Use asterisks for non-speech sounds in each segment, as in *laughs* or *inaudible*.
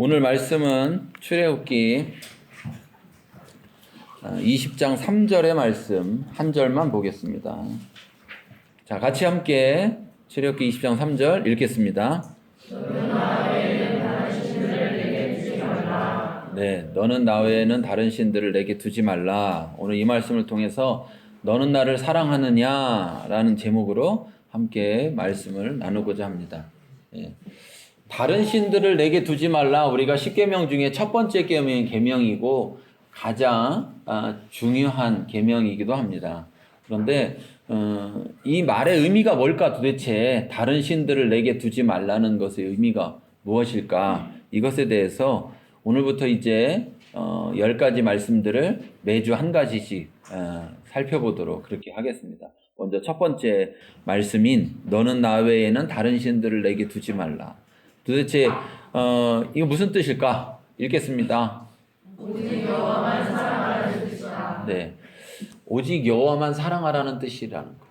오늘 말씀은 출애굽기 어, 20장 3절의 말씀 한 절만 보겠습니다. 자, 같이 함께 출애굽기 20장 3절 읽겠습니다. 네, 너는 나 외에는 다른 신들을 내게 두지 말라. 오늘 이 말씀을 통해서 너는 나를 사랑하느냐라는 제목으로 함께 말씀을 나누고자 합니다. 예. 다른 신들을 내게 두지 말라. 우리가 십계명 중에 첫 번째 계명이 계명이고 가장 아, 중요한 계명이기도 합니다. 그런데 어, 이 말의 의미가 뭘까 도대체 다른 신들을 내게 두지 말라는 것의 의미가 무엇일까 이것에 대해서 오늘부터 이제 어, 열 가지 말씀들을 매주 한 가지씩 어, 살펴보도록 그렇게 하겠습니다. 먼저 첫 번째 말씀인 너는 나 외에는 다른 신들을 내게 두지 말라. 도대체 어, 이거 무슨 뜻일까? 읽겠습니다. 네, 오직 여호와만 사랑하라는 뜻이라는 거.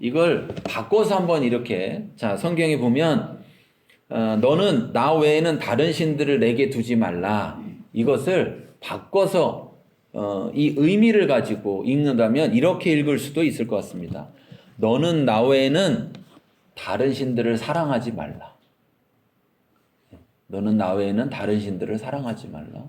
이걸 바꿔서 한번 이렇게 자 성경에 보면 어, 너는 나 외에는 다른 신들을 내게 두지 말라. 이것을 바꿔서 어, 이 의미를 가지고 읽는다면 이렇게 읽을 수도 있을 것 같습니다. 너는 나 외에는 다른 신들을 사랑하지 말라. 너는 나 외에는 다른 신들을 사랑하지 말라.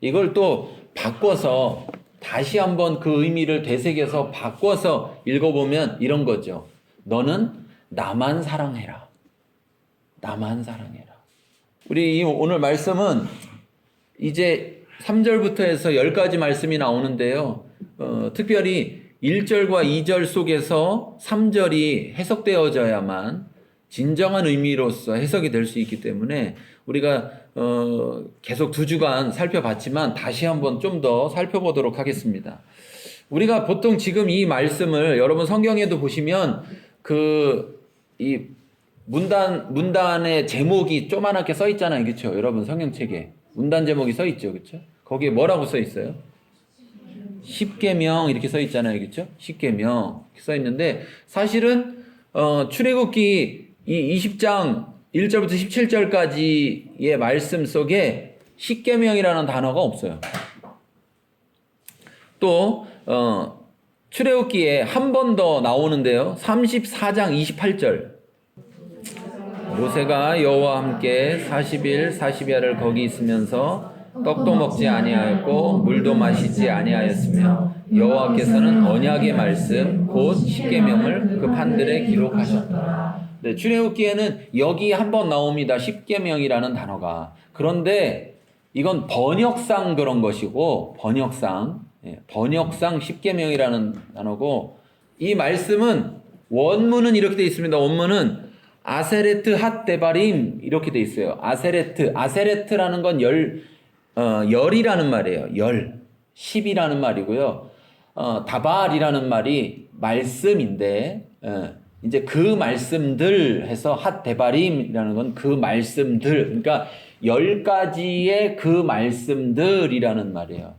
이걸 또 바꿔서 다시 한번 그 의미를 되새겨서 바꿔서 읽어보면 이런 거죠. 너는 나만 사랑해라. 나만 사랑해라. 우리 이 오늘 말씀은 이제 3절부터 해서 10가지 말씀이 나오는데요. 어, 특별히 1절과 2절 속에서 3절이 해석되어져야만 진정한 의미로서 해석이 될 수 있기 때문에 우리가 어, 계속 두 주간 살펴봤지만 다시 한번 좀 더 살펴보도록 하겠습니다. 우리가 보통 지금 이 말씀을 여러분 성경에도 보시면 그 이 문단 문단의 제목이 조그맣게 써 있잖아요. 그렇죠? 여러분 성경책에 문단 제목이 써 있죠. 그렇죠? 거기에 뭐라고 써 있어요? 십계명 이렇게 써 있잖아요. 그렇죠? 십계명 써 있는데 사실은 어, 출애굽기 이 20장 1절부터 17절까지의 말씀 속에 십계명이라는 단어가 없어요. 또 어, 출애굽기에 한 번 더 나오는데요. 34장 28절. 모세가 여호와 함께 40일 40야를 거기 있으면서 떡도 먹지 아니하였고 물도 마시지 아니하였으며 여호와께서는 언약의 말씀 곧 십계명을 그 판들에 기록하셨다. 네, 출애굽기에는 여기 한 번 나옵니다. 십계명이라는 단어가. 그런데 이건 번역상 그런 것이고 번역상 예, 번역상 십계명이라는 단어고 이 말씀은 원문은 이렇게 되어 있습니다. 원문은 아세레트 핫데바림 이렇게 돼 있어요. 아세레트 아세레트라는 건 열, 어, 열이라는 말이에요. 열, 10이라는 말이고요. 어, 다발이라는 말이 말씀인데 어, 이제 그 말씀들 해서 핫데바림이라는 건 그 말씀들 그러니까 열 가지의 그 말씀들이라는 말이에요.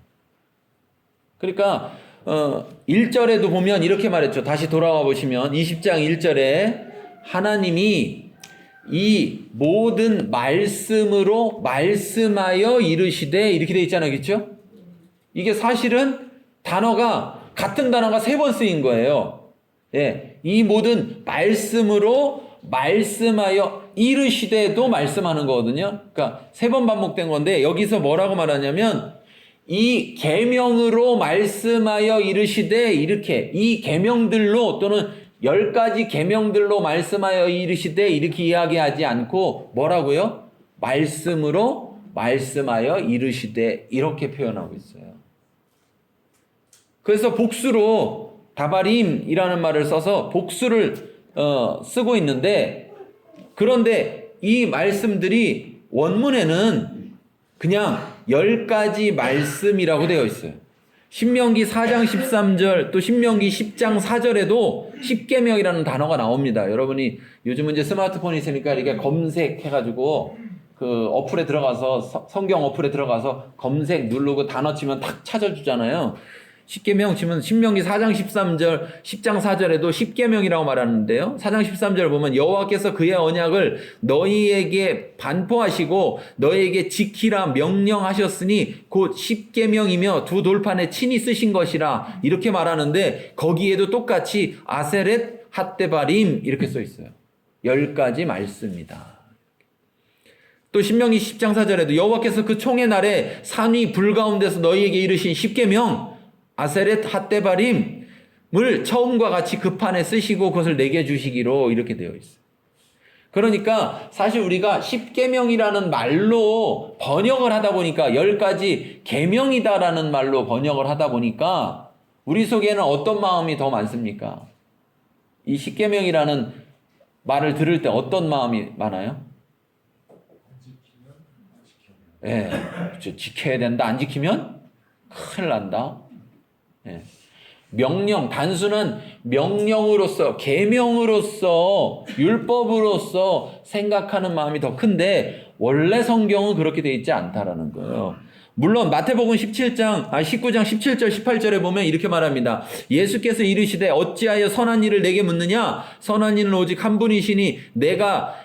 그러니까 어, 1절에도 보면 이렇게 말했죠. 다시 돌아와 보시면 20장 1절에 하나님이 이 모든 말씀으로 말씀하여 이르시되 이렇게 돼 있잖아요. 그렇죠? 이게 사실은 단어가 같은 단어가 세 번 쓰인 거예요. 예. 이 모든 말씀으로 말씀하여 이르시되도 말씀하는 거거든요. 그러니까 세 번 반복된 건데 여기서 뭐라고 말하냐면 이 계명으로 말씀하여 이르시되 이렇게 이 계명들로 또는 열 가지 계명들로 말씀하여 이르시되 이렇게 이야기하지 않고 뭐라고요? 말씀으로 말씀하여 이르시되 이렇게 표현하고 있어요. 그래서 복수로 다바림이라는 말을 써서 복수를 어, 쓰고 있는데 그런데 이 말씀들이 원문에는 그냥 열 가지 말씀이라고 되어 있어요. 신명기 4장 13절 또 신명기 10장 4절에도 십계명이라는 단어가 나옵니다. 여러분이 요즘은 이제 스마트폰이 있으니까 이렇게 검색해가지고 그 어플에 들어가서 서- 성경 어플에 들어가서 검색 누르고 단어 치면 탁 찾아주잖아요. 십계명 치면 신명기 4장 13절, 10장 4절에도 십계명이라고 말하는데요. 4장 13절 보면 여호와께서 그의 언약을 너희에게 반포하시고 너희에게 지키라 명령하셨으니 곧 십계명이며 두 돌판에 친히 쓰신 것이라 이렇게 말하는데 거기에도 똑같이 아세렛 핫데바림 이렇게 써 있어요. 열 가지 말씀이다. 또 신명기 10장 4절에도 여호와께서 그 총의 날에 산위 불 가운데서 너희에게 이르신 십계명 아세렛 핫데바림을 처음과 같이 그 판에 쓰시고 그것을 내게 주시기로 이렇게 되어 있어요. 그러니까 사실 우리가 십계명이라는 말로 번역을 하다 보니까 열 가지 계명이다라는 말로 번역을 하다 보니까 우리 속에는 어떤 마음이 더 많습니까? 이 십계명이라는 말을 들을 때 어떤 마음이 많아요? 예, 저 지켜야 된다. 안 지키면 큰일 난다. 예. 명령, 단순한 명령으로서, 계명으로서, 율법으로서 생각하는 마음이 더 큰데, 원래 성경은 그렇게 돼 있지 않다라는 거예요. 물론 마태복음 17장, 아 19장 17절 18절에 보면 이렇게 말합니다. 예수께서 이르시되 어찌하여 선한 일을 내게 묻느냐? 선한 일은 오직 한 분이시니 내가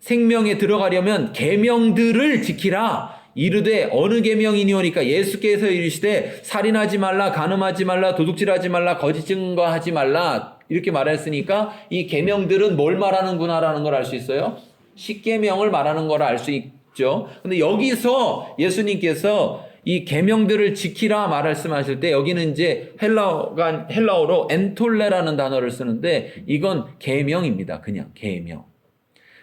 생명에 들어가려면 계명들을 지키라. 이르되 어느 계명이니오니까 예수께서 이르시되 살인하지 말라 간음하지 말라 도둑질하지 말라 거짓 증거하지 말라 이렇게 말했으니까 이 계명들은 뭘 말하는구나라는 걸 알 수 있어요. 십계명을 말하는 걸 알 수 있죠. 근데 여기서 예수님께서 이 계명들을 지키라 말씀하실 때 여기는 이제 헬라어가 헬라어로 엔톨레라는 단어를 쓰는데 이건 계명입니다. 그냥 계명.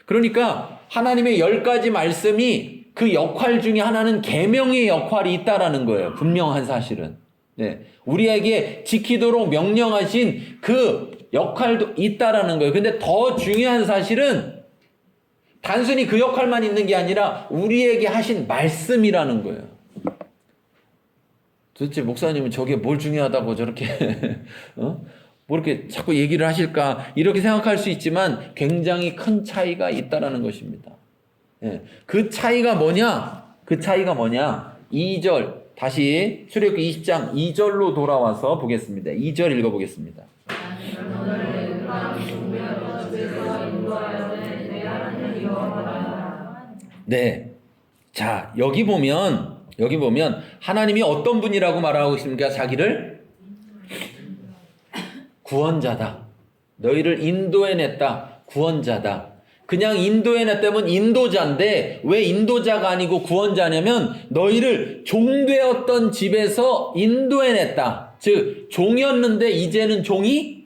그러니까 하나님의 열 가지 말씀이 그 역할 중에 하나는 계명의 역할이 있다라는 거예요. 분명한 사실은. 네. 우리에게 지키도록 명령하신 그 역할도 있다라는 거예요. 근데 더 중요한 사실은 단순히 그 역할만 있는 게 아니라 우리에게 하신 말씀이라는 거예요. 도대체 목사님은 저게 뭘 중요하다고 저렇게 *laughs* 어? 뭐 이렇게 자꾸 얘기를 하실까 이렇게 생각할 수 있지만 굉장히 큰 차이가 있다라는 것입니다. 예. 그 차이가 뭐냐? 그 차이가 뭐냐? 2절 다시 출애굽기 20장 2절로 돌아와서 보겠습니다. 2절 읽어 보겠습니다. 네. 자, 여기 보면 여기 보면 하나님이 어떤 분이라고 말하고 있습니까? 자기를 구원자다. 너희를 인도해 냈다. 구원자다. 그냥 인도해냈다면 인도자인데 왜 인도자가 아니고 구원자냐면 너희를 종되었던 집에서 인도해냈다. 즉 종이었는데 이제는 종이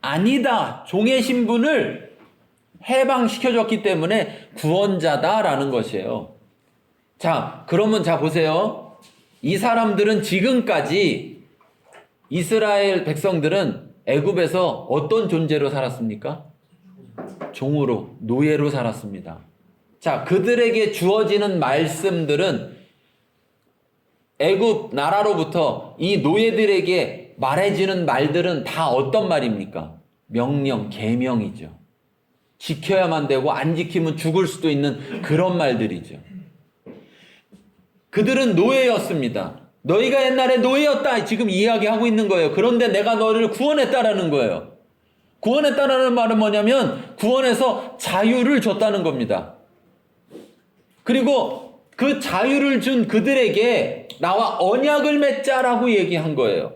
아니다. 종의 신분을 해방시켜줬기 때문에 구원자다라는 것이에요. 자, 그러면 자 보세요. 이 사람들은 지금까지 이스라엘 백성들은 애굽에서 어떤 존재로 살았습니까? 종으로, 노예로 살았습니다. 자, 그들에게 주어지는 말씀들은 애굽 나라로부터 이 노예들에게 말해지는 말들은 다 어떤 말입니까? 명령, 계명이죠. 지켜야만 되고 안 지키면 죽을 수도 있는 그런 말들이죠. 그들은 노예였습니다. 너희가 옛날에 노예였다. 지금 이야기하고 있는 거예요. 그런데 내가 너를 구원했다라는 거예요. 구원했다라는 말은 뭐냐면 구원해서 자유를 줬다는 겁니다. 그리고 그 자유를 준 그들에게 나와 언약을 맺자라고 얘기한 거예요.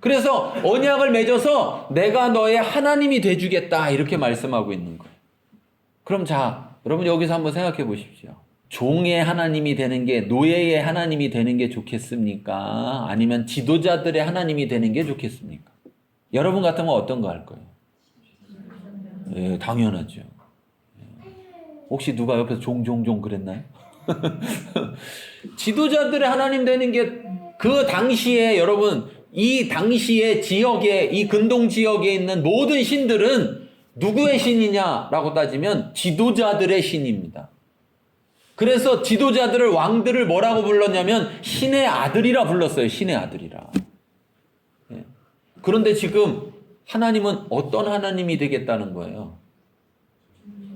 그래서 언약을 맺어서 내가 너의 하나님이 돼주겠다 이렇게 말씀하고 있는 거예요. 그럼 자, 여러분 여기서 한번 생각해 보십시오. 종의 하나님이 되는 게 노예의 하나님이 되는 게 좋겠습니까? 아니면 지도자들의 하나님이 되는 게 좋겠습니까? 여러분 같으면 어떤 거 할 거예요? 예, 당연하죠. 예. 혹시 누가 옆에서 종종종 그랬나요? *laughs* 지도자들의 하나님 되는 게 그 당시에 여러분 이 당시의 지역에 이 근동 지역에 있는 모든 신들은 누구의 신이냐라고 따지면 지도자들의 신입니다. 그래서 지도자들을 왕들을 뭐라고 불렀냐면 신의 아들이라 불렀어요. 신의 아들이라. 예. 그런데 지금 하나님은 어떤 하나님이 되겠다는 거예요?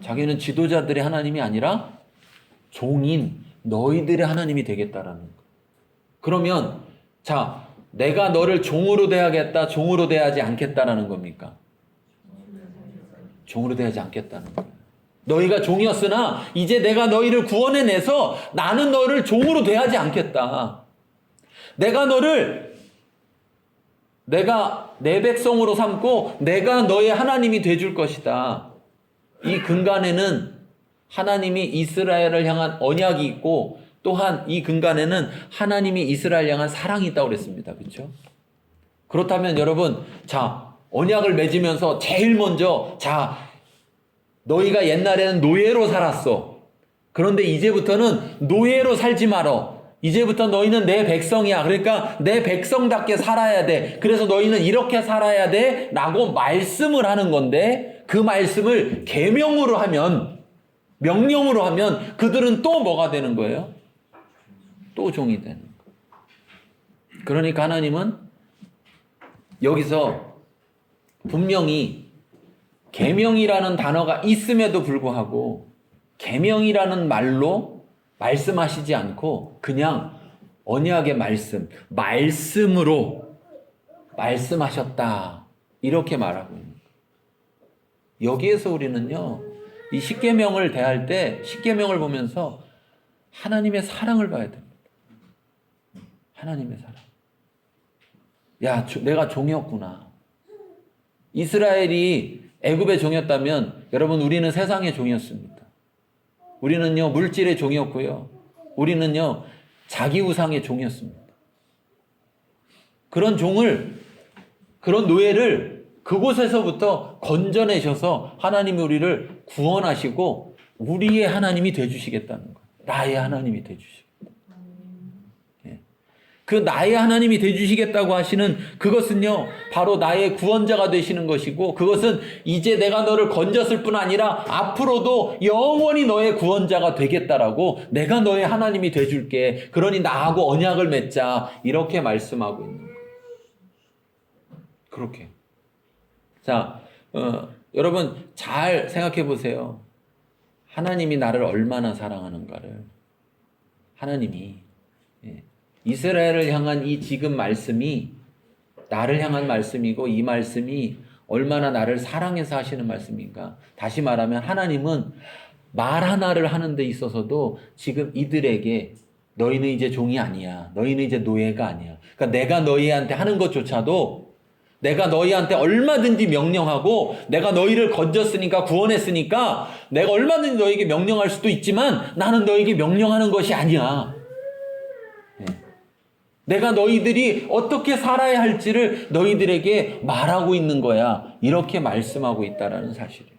자기는 지도자들의 하나님이 아니라 종인 너희들의 하나님이 되겠다라는 거. 그러면 자 내가 너를 종으로 대하겠다, 종으로 대하지 않겠다라는 겁니까? 종으로 대하지 않겠다는 거예요. 너희가 종이었으나 이제 내가 너희를 구원해내서 나는 너를 종으로 대하지 않겠다. 내가 너를 내가 내 백성으로 삼고 내가 너의 하나님이 돼줄 것이다. 이 근간에는 하나님이 이스라엘을 향한 언약이 있고 또한 이 근간에는 하나님이 이스라엘 향한 사랑이 있다고 그랬습니다. 그렇죠? 그렇다면 여러분, 자, 언약을 맺으면서 제일 먼저 자, 너희가 옛날에는 노예로 살았어. 그런데 이제부터는 노예로 살지 말어. 이제부터 너희는 내 백성이야. 그러니까 내 백성답게 살아야 돼. 그래서 너희는 이렇게 살아야 돼. 라고 말씀을 하는 건데 그 말씀을 계명으로 하면 명령으로 하면 그들은 또 뭐가 되는 거예요? 또 종이 되는 거예요. 그러니까 하나님은 여기서 분명히 계명이라는 단어가 있음에도 불구하고 계명이라는 말로 말씀하시지 않고 그냥 언약의 말씀, 말씀으로 말씀하셨다. 이렇게 말하고 있는 거예요. 여기에서 우리는요. 이 십계명을 대할 때 십계명을 보면서 하나님의 사랑을 봐야 됩니다. 하나님의 사랑. 야, 조- 내가 종이었구나. 이스라엘이 애굽의 종이었다면 여러분 우리는 세상의 종이었습니다. 우리는요 물질의 종이었고요. 우리는요 자기 우상의 종이었습니다. 그런 종을 그런 노예를 그곳에서부터 건져내셔서 하나님이 우리를 구원하시고 우리의 하나님이 되주시겠다는 거예요. 나의 하나님이 되주시겠다. 예. 그 나의 하나님이 되주시겠다고 하시는 그것은요, 바로 나의 구원자가 되시는 것이고, 그것은 이제 내가 너를 건졌을 뿐 아니라 앞으로도 영원히 너의 구원자가 되겠다라고 내가 너의 하나님이 돼줄게. 그러니 나하고 언약을 맺자. 이렇게 말씀하고 있는 거예요. 그렇게. 자, 어, 여러분 잘 생각해 보세요. 하나님이 나를 얼마나 사랑하는가를. 하나님이 예. 이스라엘을 향한 이 지금 말씀이 나를 향한 말씀이고 이 말씀이 얼마나 나를 사랑해서 하시는 말씀인가. 다시 말하면 하나님은 말 하나를 하는 데 있어서도 지금 이들에게 너희는 이제 종이 아니야. 너희는 이제 노예가 아니야. 그러니까 내가 너희한테 하는 것조차도 내가 너희한테 얼마든지 명령하고 내가 너희를 건졌으니까 구원했으니까 내가 얼마든지 너희에게 명령할 수도 있지만 나는 너희에게 명령하는 것이 아니야. 예. 내가 너희들이 어떻게 살아야 할지를 너희들에게 말하고 있는 거야. 이렇게 말씀하고 있다라는 사실이에요.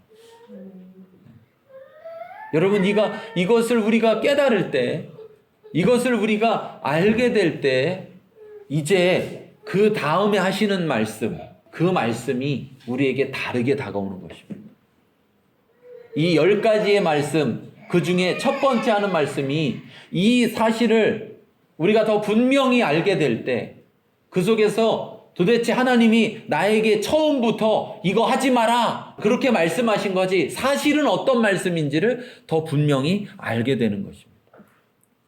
여러분, 이가, 이것을 우리가 깨달을 때, 이것을 우리가 알게 될 때, 이제 그 다음에 하시는 말씀, 그 말씀이 우리에게 다르게 다가오는 것입니다. 이 열 가지의 말씀, 그 중에 첫 번째 하는 말씀이 이 사실을 우리가 더 분명히 알게 될 때, 그 속에서 도대체 하나님이 나에게 처음부터 이거 하지 마라! 그렇게 말씀하신 거지, 사실은 어떤 말씀인지를 더 분명히 알게 되는 것입니다.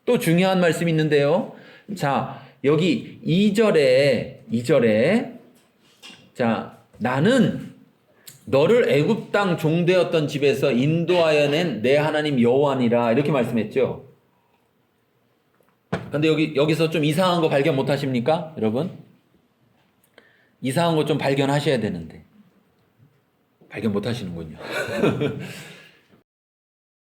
또 중요한 말씀이 있는데요. 자, 여기 2절에, 2절에, 자, 나는 너를 애굽 땅 종되었던 집에서 인도하여 낸 내 하나님 여호와니라 이렇게 말씀했죠. 근데 여기 여기서 좀 이상한 거 발견 못 하십니까? 여러분? 이상한 거 좀 발견하셔야 되는데. 발견 못 하시는군요. *laughs*